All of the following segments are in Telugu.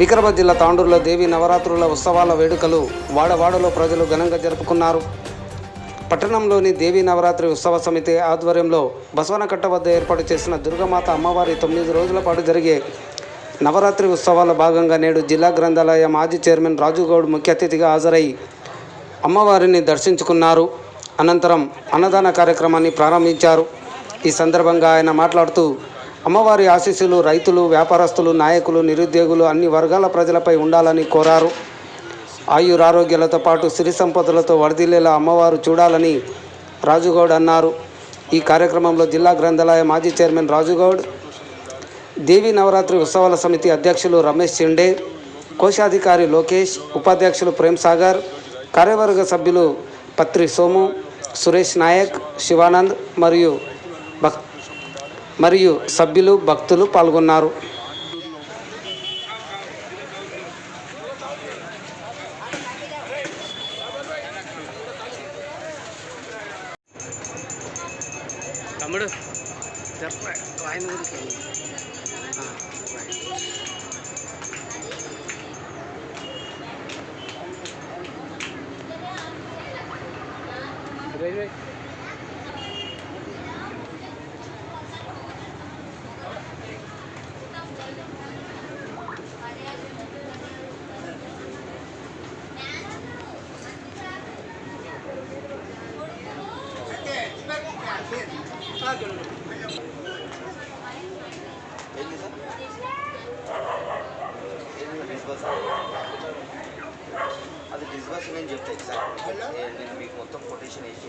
వికారాబాద్ జిల్లా తాండూరులో దేవి నవరాత్రుల ఉత్సవాల వేడుకలు వాడవాడలో ప్రజలు ఘనంగా జరుపుకున్నారు. పట్టణంలోని దేవీ నవరాత్రి ఉత్సవ సమితి ఆధ్వర్యంలో బసవనకట్ట వద్ద ఏర్పాటు చేసిన దుర్గమాత అమ్మవారి తొమ్మిది రోజుల పాటు జరిగే నవరాత్రి ఉత్సవాల భాగంగా నేడు జిల్లా గ్రంథాలయ మాజీ చైర్మన్ రాజుగౌడ్ ముఖ్య అతిథిగా హాజరై అమ్మవారిని దర్శించుకున్నారు. అనంతరం అన్నదాన కార్యక్రమాన్ని ప్రారంభించారు. ఈ సందర్భంగా ఆయన మాట్లాడుతూ అమ్మవారి ఆశీస్సులు రైతులు వ్యాపారస్తులు నాయకులు నిరుద్యోగులు అన్ని వర్గాల ప్రజలపై ఉండాలని కోరారు. ఆయురారోగ్యాలతో పాటు సిరి సంపదలతో వరదిల్లేలా అమ్మవారు చూడాలని రాజుగౌడ్ అన్నారు. ఈ కార్యక్రమంలో జిల్లా గ్రంథాలయ మాజీ చైర్మన్ రాజుగౌడ్ దేవీ నవరాత్రి ఉత్సవాల సమితి అధ్యక్షులు రమేష్ షిండే కోశాధికారి లోకేష్ ఉపాధ్యక్షులు ప్రేమ్ సాగర్ కార్యవర్గ సభ్యులు పత్రి సోము సురేష్ నాయక్ శివానంద్ మరియు భక్ మరియు సభ్యులు భక్తులు పాల్గొన్నారు. తమ్ముడు ఆయన అది డిస్బర్స్ నేను చెప్తాను సార్ నేను మీకు మొత్తం కొటేషన్ వేసి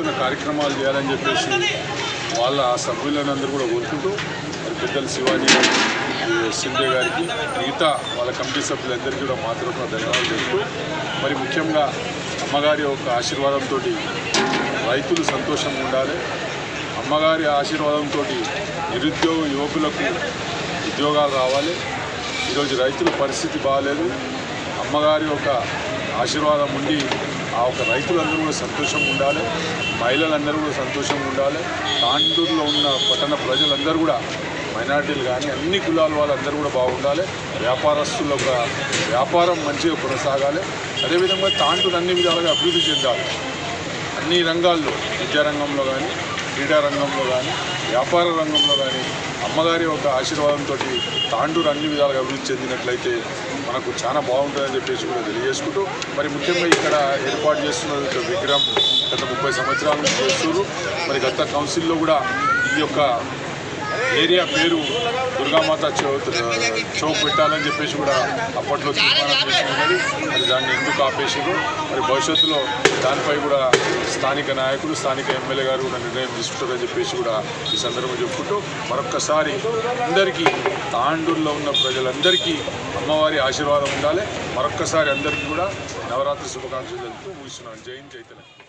ఎత్తున కార్యక్రమాలు చేయాలని చెప్పేసి వాళ్ళ ఆ సభ్యులను అందరూ కూడా కోరుకుంటూ మరి పెద్దలు శివాజీ సింధే గారికి మిగతా వాళ్ళ కమిటీ సభ్యులందరికీ కూడా మాత్రం ధన్యవాదాలు చెప్తూ మరి ముఖ్యంగా అమ్మగారి యొక్క ఆశీర్వాదంతో రైతులు సంతోషంగా ఉండాలి. అమ్మగారి ఆశీర్వాదంతో నిరుద్యోగ యువకులకు ఉద్యోగాలు రావాలి. ఈరోజు రైతుల పరిస్థితి బాగాలేదు. అమ్మగారి యొక్క ఆశీర్వాదం ఉండి ఆ ఒక రైతులందరూ కూడా సంతోషంగా ఉండాలి మహిళలందరూ కూడా సంతోషంగా ఉండాలి. తాండూరులో ఉన్న పట్టణ ప్రజలందరూ కూడా మైనార్టీలు కానీ అన్ని కులాల వాళ్ళందరూ కూడా బాగుండాలి. వ్యాపారస్తుల ఒక వ్యాపారం మంచిగా కొనసాగాలి. అదేవిధంగా తాండూరు అన్ని విధాలుగా అభివృద్ధి చెందాలి. అన్ని రంగాల్లో విద్యారంగంలో కానీ క్రీడా రంగంలో కానీ వ్యాపార రంగంలో కానీ అమ్మగారి యొక్క ఆశీర్వాదంతో తాండూరు అన్ని విధాలుగా అభివృద్ధి చెందినట్లయితే మనకు చాలా బాగుంటుందని చెప్పేసి కూడా తెలియజేసుకుంటూ మరి ముఖ్యంగా ఇక్కడ ఏర్పాటు చేస్తున్న విగ్రహం గత ముప్పై సంవత్సరాల నుంచి చేస్తున్నారు. మరి గత కౌన్సిల్లో కూడా ఈ యొక్క ఏరియా పేరు దుర్గామాత చౌక్ పెట్టాలని చెప్పేసి కూడా అప్పట్లో తీర్మానం చేసి ఉన్నది మరి దాన్ని ఎందుకు ఆపేసారు మరి భవిష్యత్తులో దానిపై కూడా స్థానిక నాయకులు స్థానిక ఎమ్మెల్యే గారు కూడా నిర్ణయం తీసుకుంటారని చెప్పేసి కూడా ఈ సందర్భంగా చెప్పుకుంటూ మరొక్కసారి అందరికీ తాండూరులో ఉన్న ప్రజలందరికీ అమ్మవారి ఆశీర్వాదం ఉండాలి. మరొక్కసారి అందరికీ కూడా నవరాత్రి శుభాకాంక్షలు తెలుపుతూ ముగిస్తున్నాను. జైన్ జైతలక్ష్మి